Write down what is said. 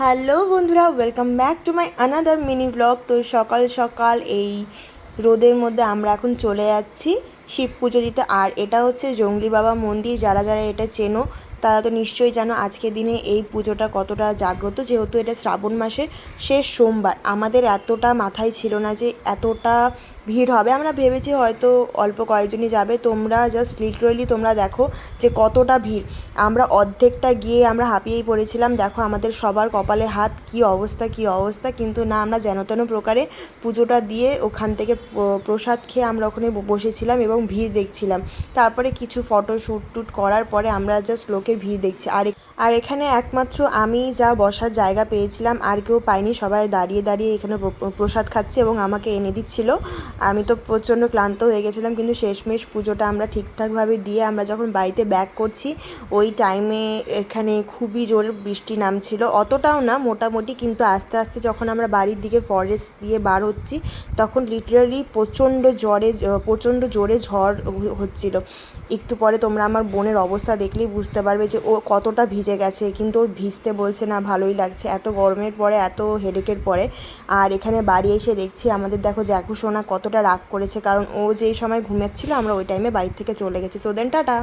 Hello বন্ধুরা welcome back to my another mini vlog তো সকাল সকাল এই রোদের মধ্যে আমরা এখন চলে যাচ্ছি শিব পুজো দিতে। আর এটা হচ্ছে জঙ্গলি বাবা মন্দির, যারা যারা এটা চেনো তারা তো নিশ্চয়ই জানো আজকের দিনে এই পুজোটা কতটা জাগ্রত, যেহেতু এটা শ্রাবণ মাসের শেষ সোমবার। আমাদের এতটা মাথায় ছিল না যে এতটা ভিড় হবে। আমরা ভেবেছি হয়তো অল্প কয়েকজনই যাবে। তোমরা জাস্ট লিটারেলি তোমরা দেখো যে কতটা ভিড়। আমরা অর্ধেকটা গিয়ে আমরা হাঁপিয়েই পড়েছিলাম। দেখো আমাদের সবার কপালে হাত, কি অবস্থা কি অবস্থা। কিন্তু না, আমরা যেন তেন প্রকারে পুজোটা দিয়ে ওখান থেকে প্রসাদ খেয়ে আমরা ওখানে বসেছিলাম এবং ভিড় দেখছিলাম। তারপরে কিছু ফটো শ্যুট টুট করার পরে আমরা জাস্ট লোকের ভিড় দেখছি। আর আর এখানে একমাত্র আমি যা বসার জায়গা পেয়েছিলাম, আর কেউ পাইনি। সবাই দাঁড়িয়ে দাঁড়িয়ে এখানে প্র- প্রসাদ খাচ্ছে এবং আমাকে এনে দিচ্ছিল। আমি তো প্রচণ্ড ক্লান্ত হয়ে গেছিলাম, কিন্তু শেষমেশ পুজোটা আমরা ঠিকঠাকভাবে দিয়ে আমরা যখন বাড়িতে ব্যাক করছি, ওই টাইমে এখানে খুবই জোরে বৃষ্টি নামছিল। অতটাও না, মোটামুটি, কিন্তু আস্তে আস্তে যখন আমরা বাড়ির দিকে ফরেস্ট দিয়ে বার হচ্ছি, তখন লিটারালি প্রচণ্ড জ্বরে প্রচণ্ড জোরে ঝড় হচ্ছিল। একটু পরে তোমরা আমার বোনের অবস্থা দেখলেই বুঝতে পারবে যে ও কতটা ভিজে গেছে, কিন্তু ওর ভিজতে বলছে না, ভালোই লাগছে। এত গরমের পরে, এত হেডেকের পরে। আর এখানে বাড়ি এসে দেখছি, আমাদের দেখো জ্যাকু সোনা কতটা রাগ করেছে, কারণ ও যেই সময় ঘুমাচ্ছিল, আমরা ওই টাইমে বাড়ির থেকে চলে গেছি। So then tata!